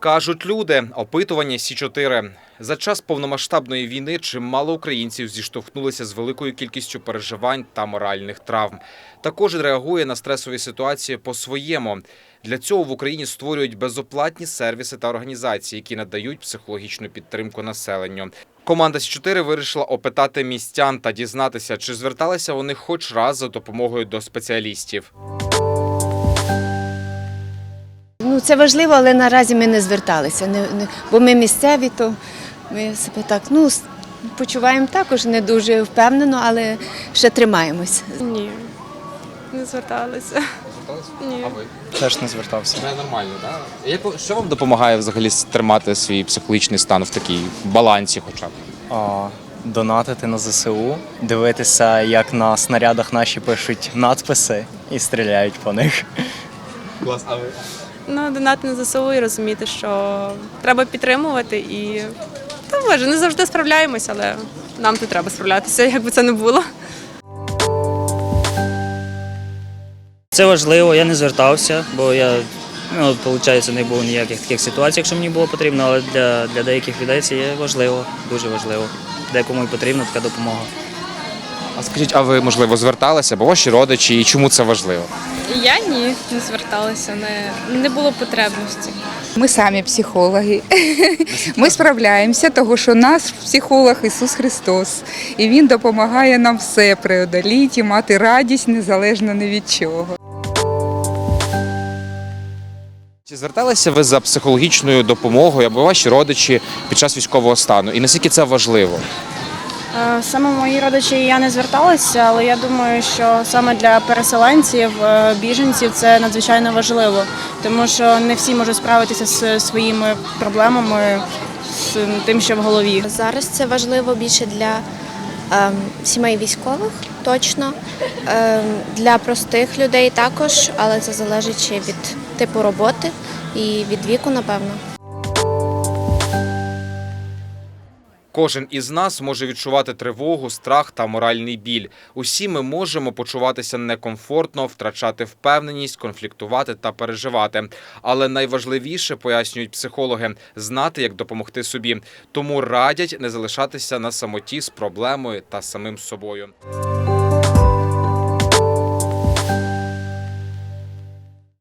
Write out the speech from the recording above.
Кажуть люди, опитування Сі 4 За час повномасштабної війни чимало українців зіштовхнулися з великою кількістю переживань та моральних травм. Та кожен реагує на стресові ситуації по-своєму. Для цього в Україні створюють безоплатні сервіси та організації, які надають психологічну підтримку населенню. Команда Сі 4 вирішила опитати містян та дізнатися, чи зверталися вони хоч раз за допомогою до спеціалістів. Ну, це важливо, але наразі ми не зверталися. Не, не, бо ми місцеві, то ми себе так ну, почуваємо також не дуже впевнено, але ще тримаємось. Ні, не зверталися. Ні. А ви? Теж не звертався. Це нормально, так? Що вам допомагає взагалі тримати свій психологічний стан в такій балансі хоча б? А, донатити на ЗСУ, дивитися, як на снарядах наші пишуть надписи і стріляють по них. Клас, а ви? Ну, донати на ЗСУ і розуміти, що треба підтримувати і та може, не завжди справляємось, але нам тут треба справлятися, як би це не було. Це важливо, я не звертався, бо я, ну, виходить, не було ніяких таких ситуацій, якщо мені було потрібно, але для, для деяких людей це є важливо, дуже важливо. Декому і потрібна така допомога. А скажіть, а ви, можливо, зверталися, бо ваші родичі, і чому це важливо? Я ні, не зверталася, не, не було потребності. Ми самі психологи. Ми справляємося, тому що наш психолог Ісус Христос. І Він допомагає нам все преодоліти, мати радість незалежно ні від чого. Чи зверталися ви за психологічною допомогою або ваші родичі під час військового стану? І наскільки це важливо? Е, Саме мої родичі я не зверталася, але я думаю, що саме для переселенців, е, біженців це надзвичайно важливо, тому що не всі можуть справитися з своїми проблемами, з тим, що в голові. Зараз це важливо більше для ем, сімей військових, точно ем, для простих людей також, але це залежить ще від типу роботи і від віку, напевно. Кожен із нас може відчувати тривогу, страх та моральний біль. Усі ми можемо почуватися некомфортно, втрачати впевненість, конфліктувати та переживати. Але найважливіше пояснюють психологи знати, як допомогти собі. Тому радять не залишатися на самоті з проблемою та самим собою.